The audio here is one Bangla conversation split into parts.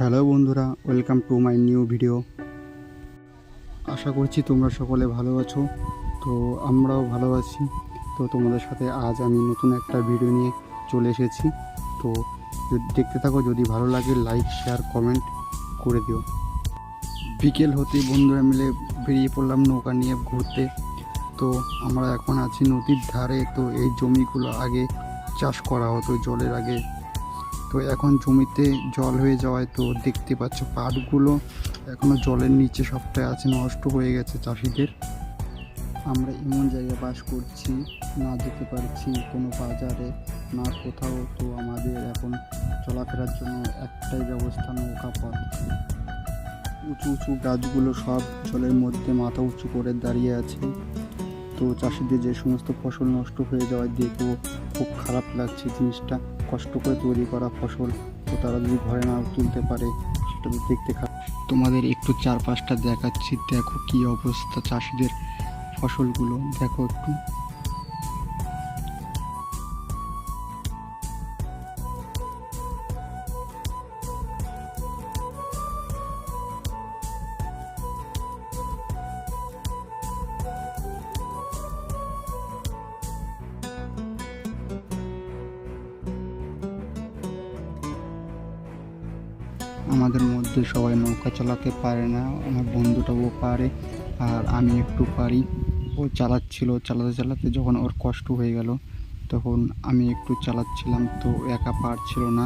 হ্যালো বন্ধুরা, welcome to my new video. আশা করছি তোমরা সকলে ভালো আছো। তো আমরাও ভালো আছি। তো তোমাদের সাথে আজ আমি নতুন একটা ভিডিও নিয়ে চলে এসেছি। তো দেখতে থাকো, যদি ভালো লাগে লাইক শেয়ার কমেন্ট করে দিও। বিকেল হতেই বন্ধুরা মিলে বেরিয়ে পড়লাম নৌকা নিয়ে ঘুরতে। তো আমরা এখন আছি নদীর ধারে। তো এই জমিগুলো আগে চাষ করা হতো জলের আগে। তো এখন জমিতে জল হয়ে যাওয়ায় তো দেখতে পাচ্ছ পাটগুলো এখনও জলের নিচে সবটাই আছে, নষ্ট হয়ে গেছে চাষিদের। আমরা এমন জায়গায় বাস করছি, না যেতে পারছি কোনো বাজারে, না কোথাও। তো আমাদের এখন চলাফেরার জন্য একটাই ব্যবস্থা, নৌকা পথ। উঁচু উঁচু গাছগুলো সব জলের মধ্যে মাথা উঁচু করে দাঁড়িয়ে আছে। তো চাষিদের যে সমস্ত ফসল নষ্ট হয়ে যাওয়ায় দেখেও খুব খারাপ লাগছে জিনিসটা। কষ্ট করে তৈরি করা ফসল, তো তারা যদি ঘরে না তুলতে পারে, সেটা তো দেখতে খারাপ তোমাদের একটু চারপাশটা দেখাচ্ছি। দেখো কি অবস্থা চাষিদের ফসলগুলো। দেখো একটু। আমাদের মধ্যে সবাই নৌকা চালাতে পারে না, আমার বন্ধুটাও পারে, আর আমি একটু পারি। ও চালাচ্ছিল, চালাতে চালাতে যখন ওর কষ্ট হয়ে গেল, তখন আমি একটু চালাচ্ছিলাম, তো একা পারছিল না।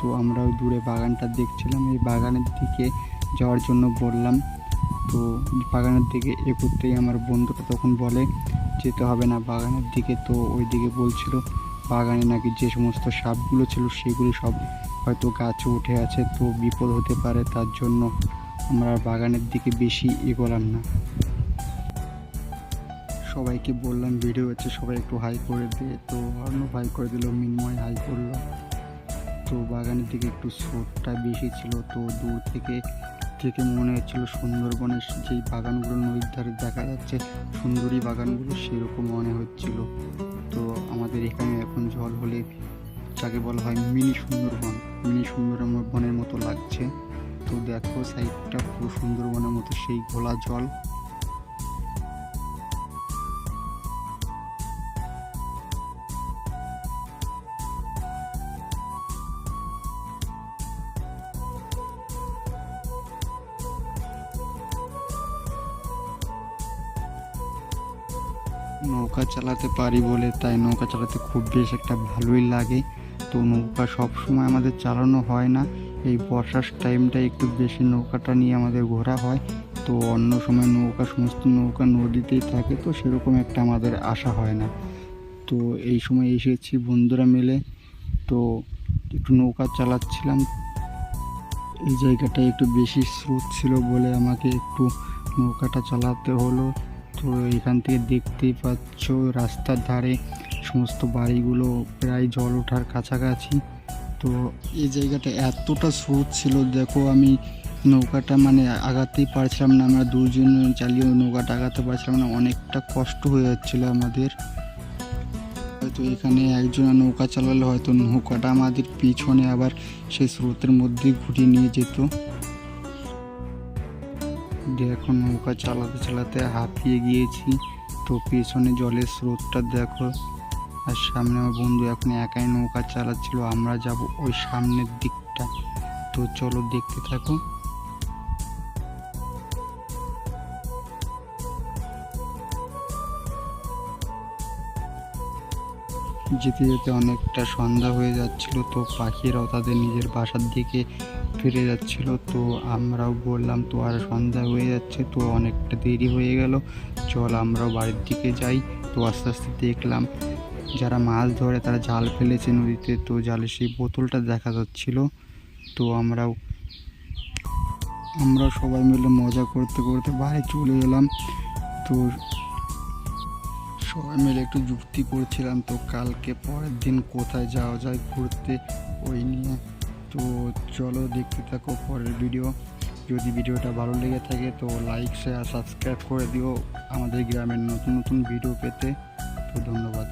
তো আমরা ওই দূরে বাগানটা দেখছিলাম, এই বাগানের দিকে যাওয়ার জন্য বললাম। তো বাগানের দিকে এগোতেই আমার বন্ধুটা তখন বলে, যেতে হবে না বাগানের দিকে। তো ওই দিকে বলছিল বাগানে নাকি যে সমস্ত সাপগুলো ছিল সেগুলি সব হয়তো গাছে উঠে আছে, তো বিপদ হতে পারে, তার জন্য আমরা বাগানের দিকে বেশি এগোলাম না। সবাইকে বললাম, ভিডিও হচ্ছে সবাই একটু হাই করে দে, তো অর্ণব হাই করে দিল মিনময় হাই করল। তো বাগানের দিকে একটু স্রোতটা বেশি ছিল, তো দূর থেকে থেকে মনে হচ্ছিল সুন্দরবনের যেই বাগানগুলো নদীর ধারে দেখা যাচ্ছে, সুন্দরী বাগানগুলো সেরকম মনে হচ্ছিল। তো আমাদের এখানে এখন জল হলে যাকে বলা হয় মিনি সুন্দরবন, মিনি সুন্দরবনের মতো লাগছে। তো দেখো সাইডটা পুরো সুন্দরবনের মতো, সেই ঘোলা জল। নৌকা চালাতে পারি বলে, তাই নৌকা চালাতে খুব বেশ একটা ভালোই লাগে। তো নৌকা সব সময় আমাদের চালানো হয় না। এই বর্ষার টাইমটা একটু বেশি নৌকাটা নিয়ে আমাদের ঘোরা হয়। তো অন্য সময় নৌকা, সমস্ত নৌকা নদীতেই থাকে, তো সেরকম একটা আমাদের আশা হয় না। তো এই সময় এসেছি বন্ধুরা মিলে, তো একটু নৌকা চালাচ্ছিলাম। এই জায়গাটায় একটু বেশি স্রোত ছিল বলে আমাকে একটু নৌকাটা চালাতে হলো। এখান থেকে দেখতেই পাচ্ছ রাস্তার ধারে সমস্ত বাড়িগুলো প্রায় জল ওঠার কাছাকাছি। তো এই জায়গাটা এতটা স্রোত ছিল, দেখো আমি নৌকাটা মানে আগাতেই পারছিলাম না, আমরা দুজন চালিয়ে নৌকাটা আগাতে পারছিলাম না, অনেকটা কষ্ট হয়ে যাচ্ছিল আমাদের। হয়তো এখানে একজন নৌকা চালালে হয়তো নৌকাটা আমাদের পিছনে আবার সেই স্রোতের মধ্যে ঘুরিয়ে নিয়ে যেত। দেখো নৌকা চালাতে চালাতে হাঁপিয়ে গিয়েছি। তো পেছনে জলের স্রোতটা দেখো। আর সামনে আমার বন্ধু এখন একাই নৌকা চালাচ্ছিল, আমরা যাব ওই সামনের দিকটা। তো চলো দেখতে থাকো। যেতে যেতে অনেকটা সন্ধ্যা হয়ে যাচ্ছিল, তো পাখিরাও তাদের নিজের বাসার দিকে ফিরে যাচ্ছিল। তো আমরাও বললাম, তো আর সন্ধ্যা হয়ে যাচ্ছে, তো অনেকটা দেরি হয়ে গেল। চল আমরাও বাড়ির দিকে যাই। তো আস্তে আস্তে দেখলাম, যারা মাছ ধরে তারা জাল ফেলেছে নদীতে, তো জালে সেই বোতলটা দেখা যাচ্ছিল। তো আমরাও আমরা সবাই মিলে মজা করতে করতে বাড়ি চলে এলাম। তো সবাই মিলে একটু যুক্তি করছিলাম তো কালকে পরের দিন কোথায় যাওয়া যায় ঘুরতে ওই নিয়ে। তো চলো দেখতে থাকো পরের ভিডিও যদি ভিডিওটা ভালো লেগে থাকে তো লাইক শেয়ার সাবস্ক্রাইব করে দিও আমাদের গ্রামের নতুন নতুন ভিডিও পেতে। তো ধন্যবাদ।